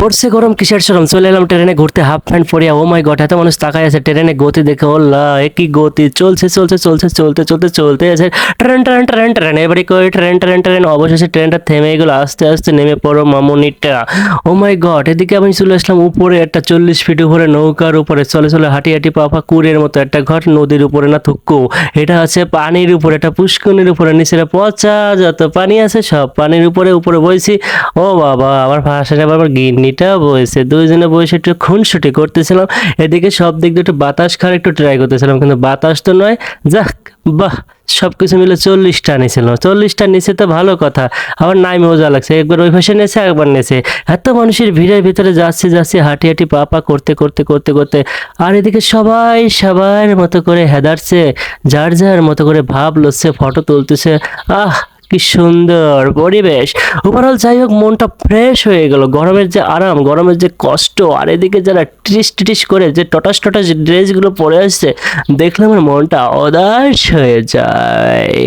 পড়ছে গরম কিসের সরম? চলে এলাম ট্রেনে ঘুরতে হাফ প্যান্ট পরিয়া ও মাই গড এত মানুষ তাকায় আছে ট্রেনে গতি দেখে ওল্লা এ কি গতি? চলছে চলছে চলছে, চলতে চলতে চলতে আছে। ট্রেন ট্রেন ট্রেন ট্রেন, এবারে কই? ট্রেন ট্রেন ট্রেন, অবশেষে ট্রেনটা থেমে গেলো, আস্তে আস্তে নেমে পড়ো মামুনিটা। ও মাই গড এদিকে আমি চলে আসলাম উপরে, একটা চল্লিশ ফিট উপরে, নৌকার উপরে, চলে চলে, হাঁটি হাঁটি পাপা কুড়ের মতো, একটা ঘর নদীর উপরে, না থুক্কু এটা আছে পানির উপরে, একটা পুষ্কনির উপরে নিচে পচা যত পানি আছে সব পানির উপরে উপরে বইছি। ও বাবা, আমার ভাষাটা আবার গিন্নিটা বইছে, দুইজনে বসে একটু খুনসুটি করতেছিলাম। এদিকে সব দিক দিয়ে একটু বাতাস খাওয়ার একটু ট্রাই করতেছিলাম, কিন্তু বাতাস তো নয়। যাক, বাহ সব কিছু মিলে চল্লিশটা নিয়েছিল চল্লিশটা নিচে তো ভালো কথা, আবার নাই মজা লাগছে। একবার ওই ভাষা নেছে একবার নেছে। এত মানুষের ভিড়ের ভিতরে যাচ্ছে যাচ্ছে, হাঁটি হাঁটি, পা পা করতে করতে করতে করতে। আর এদিকে সবাই, সবার মতো করে হেদারছে, যার যার মতো করে ভাব লচ্ছে ফটো তুলতেছে। আহ কি সুন্দর পরিবেশ। ওভারঅল যাই হোক, মনটা ফ্রেশ হয়ে গেল। গরমের যে আরাম, গরমের যে কষ্ট, আর এদিকে যারা টিস টিটিস করে যে টটাস টটাস ড্রেসগুলো পরে আসছে, দেখলে আমার মনটা অদাস হয়ে যায়।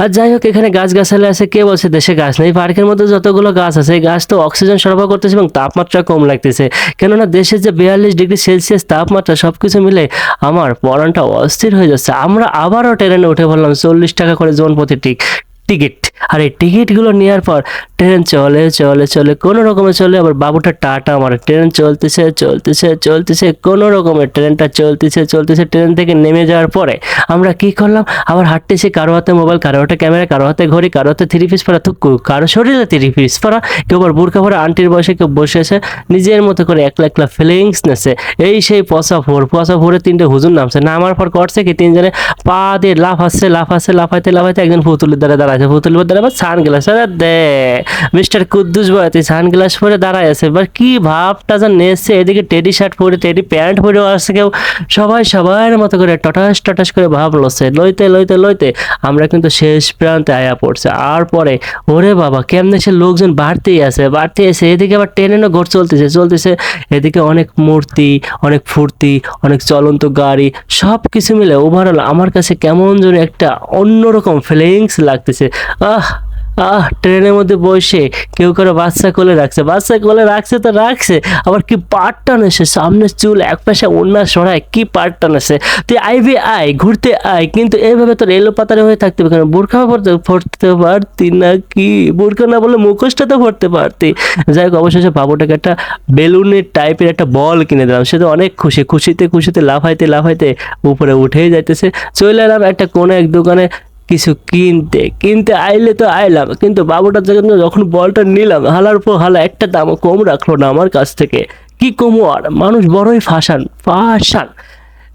আর যাই হোক, এখানে গাছ গাছালি আছে, কে বলছে দেশে গাছ নেই? পার্কের মধ্যে যতগুলো গাছ আছে, এই গাছ তো অক্সিজেন সরবরাহ করতেছে এবং তাপমাত্রা কম লাগতেছে। কেননা দেশের যে বিয়াল্লিশ ডিগ্রি সেলসিয়াস তাপমাত্রা সব কিছু মিলে আমার পরানটা অস্থির হয়ে যাচ্ছে। আমরা আবারও ট্রেনে উঠে পড়লাম চল্লিশ টাকা করে জোন প্রতি টিক। টিকিট আর এই টিকিটগুলো নেওয়ার পর ট্রেন চলে চলে চলে, কোনো রকমে চলে, আবার বাবুটা টাটা আমার ট্রেন চলতেছে চলতেছে চলতেছে, কোনো রকমের ট্রেনটা চলতেছে চলতেছে, ট্রেন থেকে নেমে যাওয়ার পরে আমরা কি করলাম? আবার হাঁটতেছি, কারও হাতে মোবাইল কারও হাতে ক্যামেরা কারও হাতে ঘড়ি, কারও হাতে থ্রি পিস পরা থুকু কারও শরীরে থ্রি পিস পরা, কেউ আবার বুরকা পরা, আন্টির বয়সে কেউ বসেছে নিজের মতো করে একলা একলা ফিলিংস নেছে। এই সেই পচা ফোর পচা ফোরে তিনটে হুজুর নামছে, নামার পর করছে কি তিনজনে, পা দিয়ে লাফ আসছে লাফ আসছে, লাফাইতে লাফাইতে একজন পুতুলের দ্বারা দাঁড়াচ্ছে পুতুলের দ্বারা আবার সান গ্লাস আরে দে। মিস্টার কুদ্দুস বয় তুই সান গ্লাস পরে দাঁড়ায় আছে এবার কি ভাবটা যেন নেছে, এদিকে টেডি শার্ট পরে, টেডি প্যান্ট পরেও আসছে কেউ। সবাই সবার মতো করে টটাস টটাস করে ভাব লছে লইতে লইতে লইতে। আমরা কিন্তু শেষ প্রান্তে আয়া পড়ছে। আর পরে, ওরে বাবা, কেমনে সে লোকজন বাড়তেই আছে বাড়তেই আছে। এদিকে আবার ট্রেনেরও ঘোর চলতেছে চলতেছে। এদিকে অনেক মূর্তি, অনেক ফুর্তি, অনেক চলন্ত গাড়ি সব কিছু মিলে ওভারঅল আমার কাছে কেমন যেন একটা অন্যরকম ফিলিংস লাগতেছে। আহ আহ, ট্রেনের মধ্যে বসে কেউ করে বাচ্চা কোলে রাখছে, বাচ্চা কোলে রাখছে তো রাখছে, আবার কি পাট টানেছে, সামনে চুল এক পাশে অন্য সরায়, কি পাট টানেছে, তুই আইবি আয়, ঘুরতে আয়, কিন্তু এইভাবে তোর এলো পাতারে হয়ে থাকতে হবে কারণ বোরখা পড়তে পড়তে পারতি না কি বোরখা না বলে মুখোশটা তো পড়তে পারতি। যাই হোক, অবশেষে বাবুটাকে একটা বেলুনের টাইপের একটা বল কিনে দিলাম। সে তো অনেক খুশি, খুশিতে খুশিতে, লাফাইতে লাফাইতে উপরে উঠেই যাইতেছে। চলে এলাম একটা কোনো এক দোকানে কিছু কিনতে কিনতে আইলে তো আইলাম, কিন্তু জন্য যখন বলটা নিলাম, হালার পর হালা একটা দাম কম রাখল না আমার কাছ থেকে। কি কমু আর? মানুষ বড়ই ফাঁসান ফাঁসান।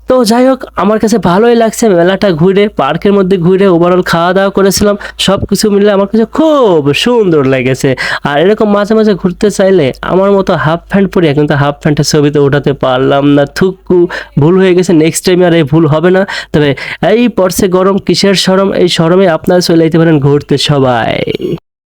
তো যাই হোক, আমার কাছে ভালোই লাগছে। মেলাটা ঘুরে, পার্কের মধ্যে ঘুরে ওভারঅল খাওয়া দাওয়া করেছিলাম। সব কিছু মিলে আমার কাছে খুব সুন্দর লেগেছে। আর এরকম মাঝে মাঝে ঘুরতে চাইলে আমার মতো হাফ প্যান্ট পরিয়া কিন্তু হাফ প্যান্টের ছবিতে ওঠাতে পারলাম না। থুকু, ভুল হয়ে গেছে নেক্সট টাইম আর এই ভুল হবে না। তবে এই পড়ছে গরম, কিসের সরম? এই সরমে আপনারা চলে যেতে পারেন ঘুরতে সবাই।